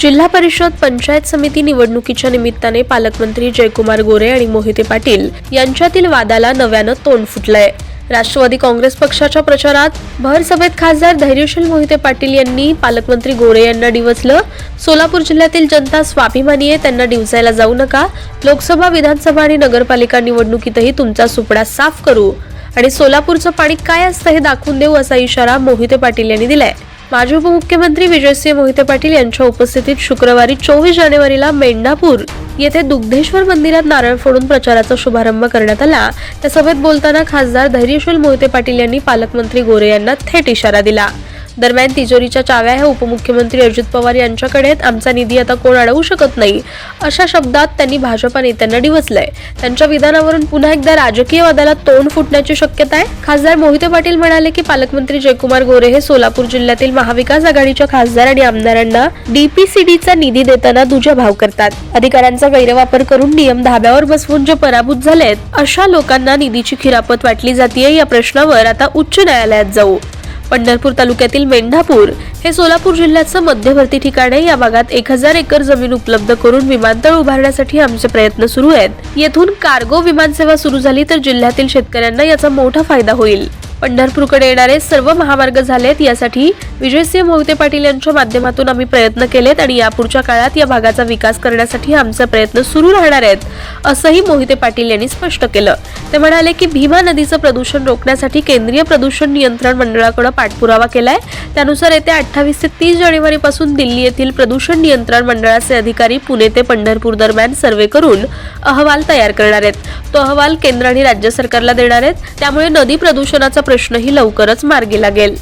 जिल्हा परिषद पंचायत समिती निवडणुकीच्या निमित्ताने पालकमंत्री जयकुमार गोरे आणि मोहिते पाटील यांच्यातील वादाला नव्यानं तोंड फुटलंय. राष्ट्रवादी काँग्रेस पक्षाच्या प्रचारात भर सभेत खासदार धैर्यशील मोहिते पाटील यांनी पालकमंत्री गोरे यांना डिवचलं. सोलापूर जिल्ह्यातील जनता स्वाभिमानी आहे त्यांना डिवचायला जाऊ नका. लोकसभा विधानसभा आणि नगरपालिका निवडणुकीतही तुमचा सुपडा साफ करू. आणि सोलापूरचं पाणी काय असतं हे दाखवून देऊ असा इशारा मोहिते पाटील यांनी दिलाय. माजी उपमुख्यमंत्री विजयसिंह मोहिते पाटील यांच्या उपस्थितीत शुक्रवारी चोवीस जानेवारीला मेंढापूर येथे दुग्धेश्वर मंदिरात नारळ फोडून प्रचाराचा शुभारंभ करण्यात आला. त्या सभेत बोलताना खासदार धैर्यशील मोहिते पाटील यांनी पालकमंत्री गोरे यांना थेट इशारा दिला. दरम्यान तिजोरीच्या चाव्या हे उपमुख्यमंत्री अजित पवार यांच्याकडे आमचा निधी आता कोण अडवू शकत नाही? अशा शब्दात त्यांनी भाजपा नेत्यांना डिवचलंय. त्यांच्या विधानावरून पुन्हा एकदा राजकीय वादाला तोंड फुटण्याची शक्यता आहे. खासदार मोहिते पाटील म्हणाले की पालकमंत्री जयकुमार गोरे हे सोलापूर जिल्ह्यातील महाविकास आघाडीच्या खासदार आणि आमदारांना डीपीसीडीचा निधी देताना दुजाभाव करतात. अधिकाऱ्यांचा गैरवापर करून नियम धाब्यावर बसवून जे पराभूत झालेत अशा लोकांना निधीची खिरापत वाटली जातीय या प्रश्नावर आता उच्च न्यायालयात जाऊ. पंढरपूर तालुक्यातील मेंढापूर हे सोलापूर जिल्ह्याचं मध्यवर्ती ठिकाण आहे. या भागात एक हजार एकर जमीन उपलब्ध करून विमानतळ उभारण्यासाठी आमचे प्रयत्न सुरू आहेत. येथून कार्गो विमानसेवा सुरू झाली तर जिल्ह्यातील शेतकऱ्यांना याचा मोठा फायदा होईल. पंढरपूरकडे येणारे सर्व महामार्ग झालेत. यासाठी विजयसिंह मोहिते पाटील यांच्या माध्यमातून आम्ही प्रयत्न केलेत आणि यापुढच्या काळात या भागाचा विकास करण्यासाठी आमचे प्रयत्न सुरू राहणार आहेत असंही मोहिते पाटील यांनी स्पष्ट केलं. ते म्हणाले की भीमा नदीचं प्रदूषण रोखण्यासाठी केंद्रीय प्रदूषण नियंत्रण मंडळाकडे पाठपुरावा केलाय. त्यानुसार येत्या अठ्ठावीस ते तीस जानेवारीपासून दिल्ली येथील प्रदूषण नियंत्रण मंडळाचे अधिकारी पुणे ते पंढरपूर दरम्यान सर्वे करून अहवाल तयार करणार आहेत. तो अहवाल केंद्र आणि राज्य सरकारला देणार आहेत. त्यामुळे नदी प्रदूषणाचा प्रश्नही लवकरच मार्गी लागेल.